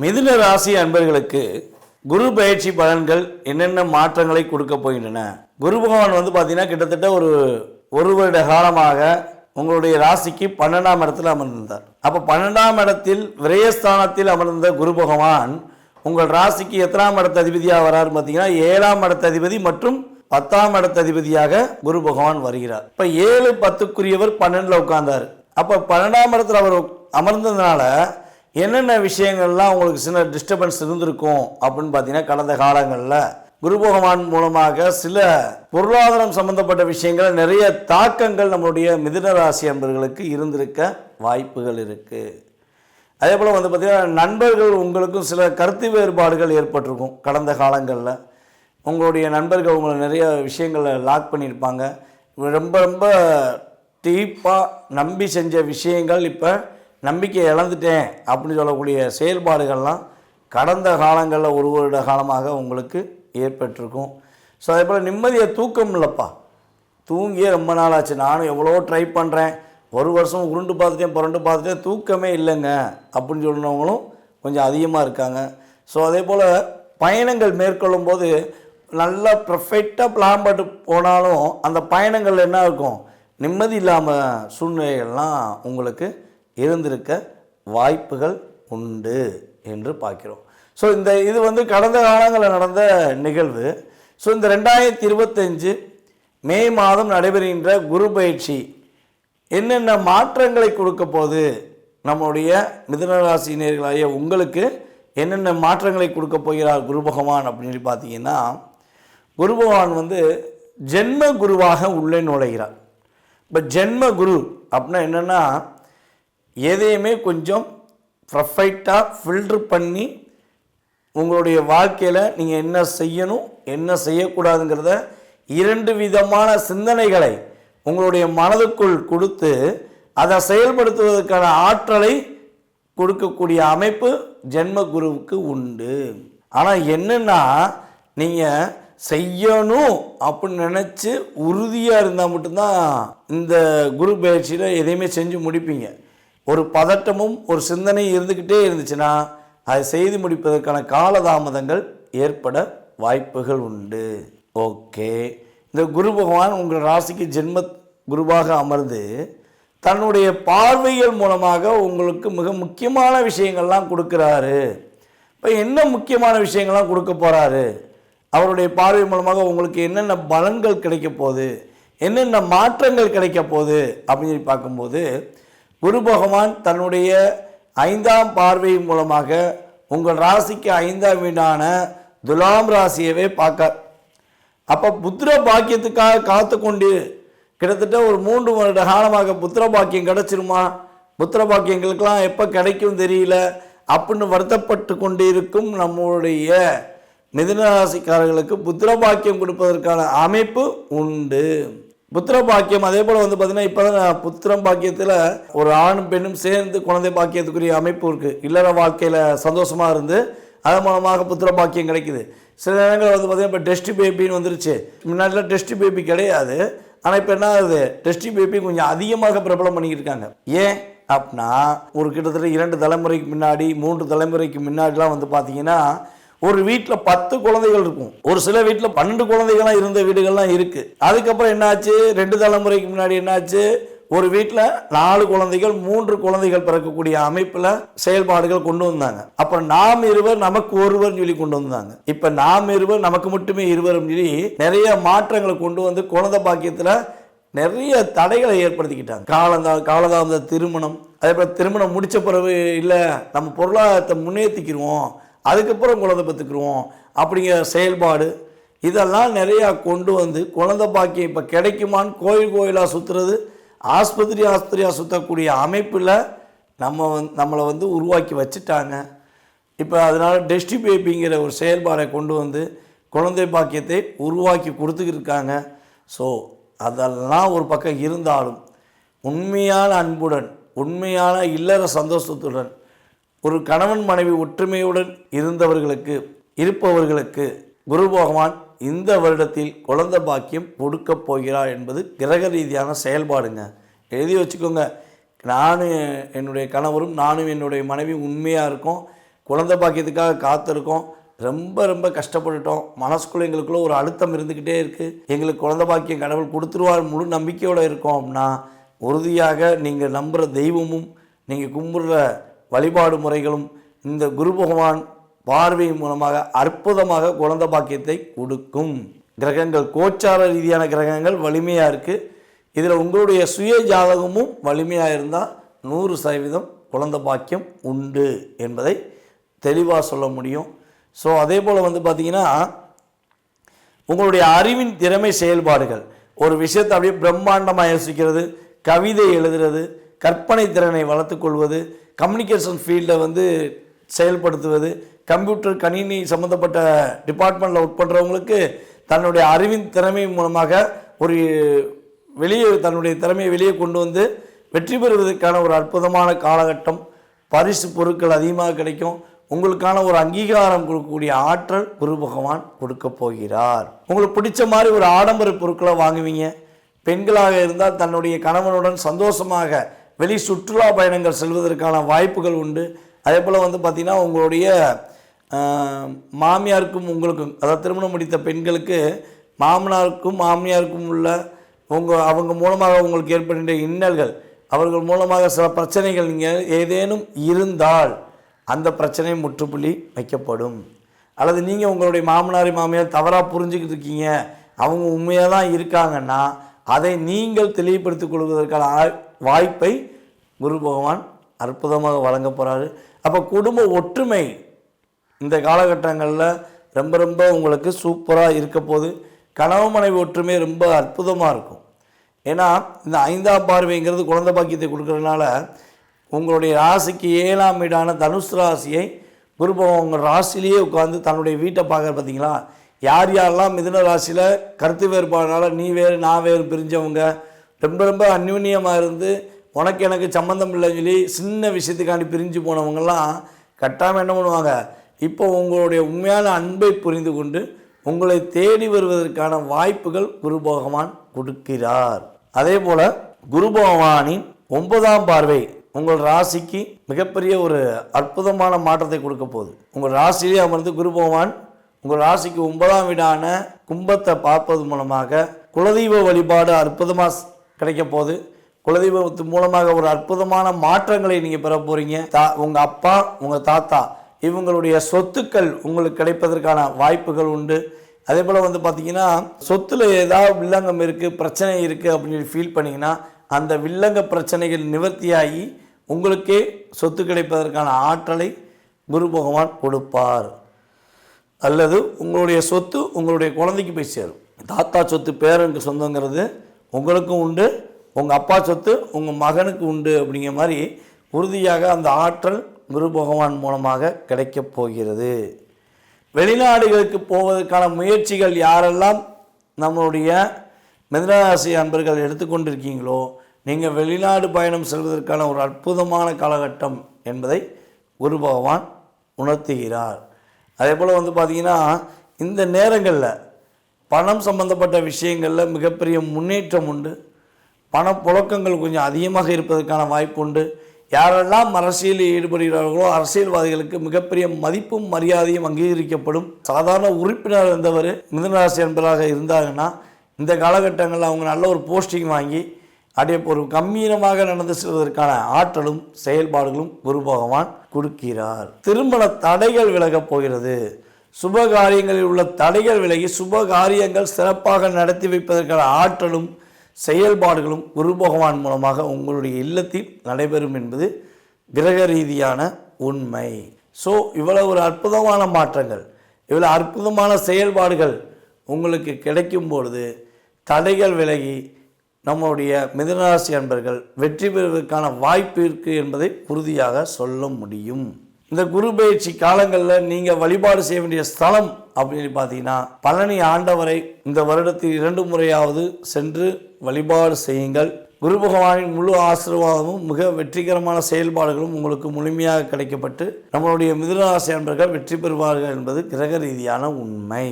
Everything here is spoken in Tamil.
மிதுன ராசி அன்பர்களுக்கு குரு பயிற்சி பலன்கள் என்னென்ன மாற்றங்களை கொடுக்க போகின்றன? குரு பகவான் வந்து பார்த்தீங்கன்னா கிட்டத்தட்ட ஒரு ஒரு வருட காலமாக உங்களுடைய ராசிக்கு பன்னெண்டாம் இடத்தில் அமர்ந்திருந்தார். அப்போ பன்னெண்டாம் இடத்தில் விரயஸ்தானத்தில் அமர்ந்த குரு பகவான் உங்கள் ராசிக்கு எத்தனாம் இடத்த அதிபதியாக வராரு பார்த்தீங்கன்னா ஏழாம் இடத்த அதிபதி மற்றும் பத்தாம் இடத்த அதிபதியாக குரு பகவான் வருகிறார். இப்போ ஏழு பத்துக்குரியவர் பன்னெண்டில் உட்கார்ந்தார். அப்போ பன்னெண்டாம் இடத்தில் அவர் அமர்ந்ததுனால என்னென்ன விஷயங்கள்லாம் உங்களுக்கு சின்ன டிஸ்டர்பன்ஸ் இருந்திருக்கும் அப்படின்னு பார்த்தீங்கன்னா கடந்த காலங்களில் குரு பகவான் மூலமாக சில பொருளாதாரம் சம்பந்தப்பட்ட விஷயங்கள் நிறைய தாக்கங்கள் நம்மளுடைய மிதுன ராசி அன்பர்களுக்கு இருந்திருக்க வாய்ப்புகள் இருக்குது அதே போல் வந்து பார்த்திங்கன்னா நண்பர்கள் உங்களுக்கும் சில கருத்து வேறுபாடுகள் ஏற்பட்டிருக்கும் கடந்த காலங்களில். உங்களுடைய நண்பர்கள் உங்களை நிறைய விஷயங்களை லாக் பண்ணியிருப்பாங்க. ரொம்ப ரொம்ப டீப்பாக நம்பி செஞ்ச விஷயங்கள் இப்போ நம்பிக்கை இழந்துட்டேன் அப்படின்னு சொல்லக்கூடிய செயல்பாடுகள்லாம் கடந்த காலங்களில் ஒரு வருட காலமாக உங்களுக்கு ஏற்பட்டிருக்கும். ஸோ அதே போல் நிம்மதியை தூக்கம் இல்லைப்பா. தூங்கியே ரொம்ப நாள் ஆச்சு. நானும் எவ்வளோ ட்ரை பண்ணுறேன் ஒரு வருஷம் உருண்டு பார்த்துட்டேன் புரண்டு பார்த்துட்டேன். தூக்கமே இல்லைங்க அப்படின்னு சொன்னவங்களும் கொஞ்சம் அதிகமாக இருக்காங்க. ஸோ அதே போல் பயணங்கள் மேற்கொள்ளும் போது நல்லா ப்ரஃபெக்டாக பிளான் பண்ணிட்டு போனாலும் அந்த பயணங்கள் என்ன இருக்கும்? நிம்மதி இல்லாமல் சூழ்நிலைகள்லாம் உங்களுக்கு இருந்திருக்க வாய்ப்புகள் உண்டு என்று பார்க்கிறோம். ஸோ இந்த இது வந்து கடந்த காலங்களில் நடந்த நிகழ்வு. ஸோ இந்த ரெண்டாயிரத்தி இருபத்தஞ்சு மே மாதம் நடைபெறுகின்ற குரு பயிற்சி என்னென்ன மாற்றங்களை கொடுக்க போகுது? நம்முடைய மிதனராசினியர்களாகிய உங்களுக்கு என்னென்ன மாற்றங்களை கொடுக்க போகிறார் குரு பகவான் அப்படின்னு சொல்லி பார்த்தீங்கன்னா குரு பகவான் வந்து ஜென்ம குருவாக உள்ளே நுழைகிறார். இப்போ ஜென்ம குரு அப்படின்னா என்னென்னா எதையுமே கொஞ்சம் ப்ரஃபைட்டாக ஃபில்ட்ரு பண்ணி உங்களுடைய வாழ்க்கையில் நீங்கள் என்ன செய்யணும் என்ன செய்யக்கூடாதுங்கிறத இரண்டு விதமான சிந்தனைகளை உங்களுடைய மனதுக்குள் கொடுத்து அதை செயல்படுத்துவதற்கான ஆற்றலை கொடுக்கக்கூடிய அமைப்பு ஜென்ம குருவுக்கு உண்டு. ஆனால் என்னென்னா நீங்கள் செய்யணும் அப்படின்னு நினச்சி உறுதியாக இருந்தால் மட்டும்தான் இந்த குரு பயிற்சியில் எதையுமே செஞ்சு முடிப்பீங்க. ஒரு பதட்டமும் ஒரு சிந்தனையும் இருந்துக்கிட்டே இருந்துச்சுன்னா அதை செய்து முடிப்பதற்கான காலதாமதங்கள் ஏற்பட வாய்ப்புகள் உண்டு. ஓகே. இந்த குரு பகவான் உங்கள் ராசிக்கு ஜென்ம குருவாக அமர்ந்து தன்னுடைய பார்வைகள் மூலமாக உங்களுக்கு மிக முக்கியமான விஷயங்கள்லாம் கொடுக்குறாரு. இப்போ என்ன முக்கியமான விஷயங்கள்லாம் கொடுக்க போகிறாரு அவருடைய பார்வை மூலமாக உங்களுக்கு என்னென்ன பலன்கள் கிடைக்க போகுது? என்னென்ன மாற்றங்கள் கிடைக்க போகுது? அப்படின்னு சொல்லி பார்க்கும்போது குரு பகவான் தன்னுடைய ஐந்தாம் பார்வை மூலமாக உங்கள் ராசிக்கு ஐந்தாம் வீடான துலாம் ராசியவே பார்க்க அப்போ புத்திர பாக்கியத்துக்காக காத்து கொண்டு கிட்டத்தட்ட ஒரு மூன்று வருட காலமாக புத்திர பாக்கியம் கிடச்சிருமா? புத்திர பாக்கியங்களுக்கெல்லாம் எப்போ கிடைக்கும் தெரியல. அப்படின்னு வருத்தப்பட்டு கொண்டு இருக்கும் நம்முடைய மிதனராசிக்காரர்களுக்கு புத்திர பாக்கியம் கொடுப்பதற்கான அமைப்பு உண்டு. புத்திர பாக்கியம் அதே போல் வந்து பார்த்தீங்கன்னா இப்போ தான் புத்திரம் பாக்கியத்தில் ஒரு ஆணும் பெண்ணும் சேர்ந்து குழந்தை பாக்கியத்துக்குரிய அமைப்பு இருக்குது இல்லற வாழ்க்கையில் சந்தோஷமாக இருந்து அதன் மூலமாக புத்திர பாக்கியம் கிடைக்குது. சில நேரங்களில் வந்து பார்த்தீங்கன்னா இப்போ டெஸ்ட் பேபின்னு வந்துருச்சு. முன்னாடிலாம் டெஸ்ட் பேபி கிடையாது. ஆனால் இப்போ என்ன ஆகுது? டெஸ்டி பேபி கொஞ்சம் அதிகமாக பிரபலம் பண்ணிக்கிட்டு இருக்காங்க. ஏன்? அப்படின்னா ஒரு கிட்டத்தட்ட இரண்டு தலைமுறைக்கு முன்னாடி மூன்று தலைமுறைக்கு முன்னாடிலாம் வந்து பார்த்தீங்கன்னா ஒரு வீட்டில் பத்து குழந்தைகள் இருக்கும். ஒரு சில வீட்டில் பன்னெண்டு குழந்தைகள்லாம் இருந்த வீடுகள்லாம் இருக்கு. அதுக்கப்புறம் என்னாச்சு? ரெண்டு தலைமுறைக்கு முன்னாடி என்னாச்சு? ஒரு வீட்டில் நாலு குழந்தைகள் மூன்று குழந்தைகள் பிறக்கக்கூடிய அமைப்பில் செயல்பாடுகள் கொண்டு வந்தாங்க. அப்புறம் நாம் இருவர் நமக்கு ஒருவர் சொல்லி கொண்டு வந்தாங்க. இப்போ நாம் இருவர் நமக்கு மட்டுமே இருவரும் சொல்லி நிறைய மாற்றங்களை கொண்டு வந்து குழந்தை பாக்கியத்தில் நிறைய தடைகளை ஏற்படுத்திக்கிட்டாங்க. காலந்தா காலதாமத திருமணம் அதே போல் திருமணம் முடித்த பிறகு இல்லை நம்ம பொருளாதாரத்தை முன்னேற்றிக்கிடுவோம் அதுக்கப்புறம் குழந்தை பெற்றுக்குருவோம். அப்படிங்கிற செயல்பாடு இதெல்லாம் நிறையா கொண்டு வந்து குழந்தை பாக்கியம் இப்போ கிடைக்குமான்னு கோயில் கோயிலாக சுற்றுறது ஆஸ்பத்திரி ஆஸ்பத்திரியாக சுற்றக்கூடிய அமைப்பில் நம்ம வந்து நம்மளை வந்து உருவாக்கி வச்சுட்டாங்க. இப்போ அதனால் டெஸ்டி பேபிங்கிற ஒரு செயல்பாடை கொண்டு வந்து குழந்தை பாக்கியத்தை உருவாக்கி கொடுத்துக்கிருக்காங்க. ஸோ அதெல்லாம் ஒரு பக்கம் இருந்தாலும் உண்மையான அன்புடன் உண்மையான இல்லற சந்தோஷத்துடன் ஒரு கணவன் மனைவி ஒற்றுமையுடன் இருந்தவர்களுக்கு இருப்பவர்களுக்கு குரு பகவான் இந்த வருடத்தில் குழந்த பாக்கியம் கொடுக்கப் போகிறார் என்பது கிரக ரீதியான செயல்பாடுங்க. எழுதி வச்சுக்கோங்க. நானும் என்னுடைய கணவரும் நானும் என்னுடைய மனைவி உண்மையாக இருக்கோம். குழந்த பாக்கியத்துக்காக காத்திருக்கோம். ரொம்ப ரொம்ப கஷ்டப்பட்டுட்டோம். மனசுக்குள்ளே எங்களுக்குள்ளே ஒரு அழுத்தம் இருந்துக்கிட்டே இருக்குது எங்களுக்கு குழந்த பாக்கியம் கடவுள் கொடுத்துருவார் முழு நம்பிக்கையோடு இருக்கோம். அப்படின்னா உறுதியாக நீங்கள் நம்புகிற தெய்வமும் நீங்கள் கும்பிட்ற வழிபாடு முறைகளும் இந்த குரு பகவான் பார்வை மூலமாக அற்புதமாக குழந்த பாக்கியத்தை கொடுக்கும். கிரகங்கள் கோச்சார ரீதியான கிரகங்கள் வலிமையாக இருக்குது இதில் உங்களுடைய சுய ஜாதகமும் வலிமையாக இருந்தால் நூறு சதவீதம் குழந்த பாக்கியம் உண்டு என்பதை தெளிவாக சொல்ல முடியும். ஸோ அதே போல் வந்து பார்த்திங்கன்னா உங்களுடைய அறிவின் திறமை செயல்பாடுகள். ஒரு விஷயத்தை அப்படியே பிரம்மாண்டமாக யோசிக்கிறது கவிதை எழுதுறது கற்பனை திறனை வளர்த்துக்கொள்வது கம்யூனிகேஷன் ஃபீல்டில் வந்து செயல்படுத்துவது கம்ப்யூட்டர் கணினி சம்மந்தப்பட்ட டிபார்ட்மெண்ட்டில் ஒர்க் பண்ணுறவங்களுக்கு தன்னுடைய அறிவின் திறமை மூலமாக ஒரு வெளியே தன்னுடைய திறமையை வெளியே கொண்டு வந்து வெற்றி பெறுவதற்கான ஒரு அற்புதமான காலகட்டம். பரிசு பொருட்கள் அதிகமாக கிடைக்கும். உங்களுக்கான ஒரு அங்கீகாரம் கொடுக்கக்கூடிய ஆற்றல் குரு பகவான் கொடுக்க போகிறார். உங்களுக்கு பிடிச்ச மாதிரி ஒரு ஆடம்பர பொருட்களை வாங்குவீங்க. பெண்களாக இருந்தால் தன்னுடைய கணவனுடன் சந்தோஷமாக வெளி சுற்றுலா பயணங்கள் செல்வதற்கான வாய்ப்புகள் உண்டு. அதே போல் வந்து பார்த்திங்கன்னா உங்களுடைய மாமியாருக்கும் உங்களுக்கும் அதாவது திருமணம் முடித்த பெண்களுக்கு மாமனாருக்கும் மாமியாருக்கும் உள்ள உங்கள் அவங்க மூலமாக உங்களுக்கு ஏற்படுகின்ற இன்னல்கள் அவர்கள் மூலமாக சில பிரச்சனைகள் நீங்கள் ஏதேனும் இருந்தால் அந்த பிரச்சனை முற்றுப்புள்ளி வைக்கப்படும். அல்லது நீங்கள் உங்களுடைய மாமனார் மாமியார் தவறாக புரிஞ்சுக்கிட்டு இருக்கீங்க அவங்க உண்மையாக தான் இருக்காங்கன்னா அதை நீங்கள் தெளிவுபடுத்திக் கொள்வதற்கான ஆ- வாய்ப்பை குரு பகவான் அற்புதமாக வழங்க போகிறாரு அப்போ குடும்ப ஒற்றுமை இந்த காலகட்டங்களில் ரொம்ப ரொம்ப உங்களுக்கு சூப்பராக இருக்க போது கணவன் மனைவி ஒற்றுமை ரொம்ப அற்புதமாக இருக்கும். ஏன்னா இந்த ஐந்தாம் பார்வைங்கிறது குழந்தை பாக்கியத்தை கொடுக்கறதுனால உங்களுடைய ராசிக்கு ஏழாம் வீடான தனுசு ராசியை குரு பகவான் உங்கள் ராசிலேயே உட்காந்து தன்னுடைய வீட்டை பார்க்குற பார்த்தீங்களா யார் யாரெல்லாம் மிதுன ராசியில் கருத்து வேறுபாடுனால நீ வேறு நான் வேறு பிரிஞ்சவங்க ரொம்ப ரொம்ப அந்யூன்யமாக இருந்து உனக்கு எனக்கு சம்மந்தம் இல்லைன்னு சொல்லி சின்ன விஷயத்துக்காண்டி பிரிஞ்சு போனவங்கெல்லாம் கட்டாமல் என்ன பண்ணுவாங்க? இப்போ உங்களுடைய உண்மையான அன்பை புரிந்து கொண்டு உங்களை தேடி வருவதற்கான வாய்ப்புகள் குரு பகவான் கொடுக்கிறார். அதே போல் குரு பகவானின் ஒன்பதாம் பார்வை உங்கள் ராசிக்கு மிகப்பெரிய ஒரு அற்புதமான மாற்றத்தை கொடுக்க போகுது. உங்கள் ராசியிலே அமர்ந்து குரு பகவான் உங்கள் ராசிக்கு ஒன்பதாம் வீடான கும்பத்தை பார்ப்பது மூலமாக குலதெய்வ வழிபாடு அற்புதமாக கிடைக்க போகுது குலதெய்வத்து மூலமாக ஒரு அற்புதமான மாற்றங்களை நீங்கள் பெற போகிறீங்க தா உங்கள் அப்பா உங்கள் தாத்தா இவங்களுடைய சொத்துக்கள் உங்களுக்கு கிடைப்பதற்கான வாய்ப்புகள் உண்டு. அதே போல் வந்து பார்த்தீங்கன்னா சொத்தில் ஏதாவது வில்லங்கம் இருக்குது பிரச்சனை இருக்குது அப்படின்னு சொல்லி ஃபீல் பண்ணிங்கன்னா அந்த வில்லங்க பிரச்சனைகள் நிவர்த்தியாகி உங்களுக்கே சொத்து கிடைப்பதற்கான ஆற்றலை குரு பகவான் கொடுப்பார். அல்லது உங்களுடைய சொத்து உங்களுடைய குழந்தைக்கு போய் சேரும். தாத்தா சொத்து பேரனுக்கு சொந்தங்கிறது உங்களுக்கும் உண்டு உங்கள் அப்பா சொத்து உங்கள் மகனுக்கு உண்டு அப்படிங்கிற மாதிரி உறுதியாக அந்த ஆற்றல் குரு பகவான் மூலமாக கிடைக்கப் போகிறது. வெளிநாடுகளுக்கு போவதற்கான முயற்சிகள் யாரெல்லாம் நம்மளுடைய மிதனராசி அன்பர்கள் எடுத்துக்கொண்டிருக்கீங்களோ நீங்கள் வெளிநாடு பயணம் செல்வதற்கான ஒரு அற்புதமான காலகட்டம் என்பதை குரு பகவான் உணர்த்துகிறார். அதே போல் வந்து பார்த்திங்கன்னா இந்த நேரங்களில் பணம் சம்பந்தப்பட்ட விஷயங்களில் மிகப்பெரிய முன்னேற்றம் உண்டு. பணப்புழக்கங்கள் கொஞ்சம் அதிகமாக இருப்பதற்கான வாய்ப்பு உண்டு. யாரெல்லாம் அரசியலில் ஈடுபடுகிறார்களோ அரசியல்வாதிகளுக்கு மிகப்பெரிய மதிப்பும் மரியாதையும் அங்கீகரிக்கப்படும். சாதாரண உறுப்பினர் இருந்தவர் மிதனராசி என்பதாக இருந்தாங்கன்னா இந்த காலகட்டங்களில் அவங்க நல்ல ஒரு போஸ்டிங் வாங்கி அப்படியே ஒரு கம்பீரமாக நடந்து செல்வதற்கான ஆற்றலும் செயல்பாடுகளும் குரு பகவான் கொடுக்கிறார். திருமண தடைகள் விலகப் போகிறது. சுப காரியங்களில் உள்ள தடைகள் விலகி சுப காரியங்கள் சிறப்பாக நடத்தி வைப்பதற்கான ஆற்றலும் செயல்பாடுகளும் குரு பகவான் மூலமாக உங்களுடைய இல்லத்தில் நடைபெறும் என்பது கிரக ரீதியான உண்மை. ஸோ இவ்வளவு ஒரு அற்புதமான மாற்றங்கள் இவ்வளோ அற்புதமான செயல்பாடுகள் உங்களுக்கு கிடைக்கும் பொழுது தடைகள் விலகி நம்முடைய மிதனராசி அன்பர்கள் வெற்றி பெறுவதற்கான வாய்ப்பு இருக்குது என்பதை உறுதியாக சொல்ல முடியும். இந்த குரு பயிற்சி காலங்களில் நீங்கள் வழிபாடு செய்ய வேண்டிய ஸ்தலம் அப்படின்னு பார்த்தீங்கன்னா பழனி ஆண்டவரை இந்த வருடத்தில் இரண்டு முறையாவது சென்று வழிபாடு செய்யுங்கள். குரு பகவானின் முழு ஆசீர்வாதமும் மிக வெற்றிகரமான செயல்பாடுகளும் உங்களுக்கு முழுமையாக கிடைக்கப்பட்டு நம்மளுடைய மிதுனராசி அன்பர்கள் வெற்றி பெறுவார்கள் என்பது கிரக ரீதியான உண்மை.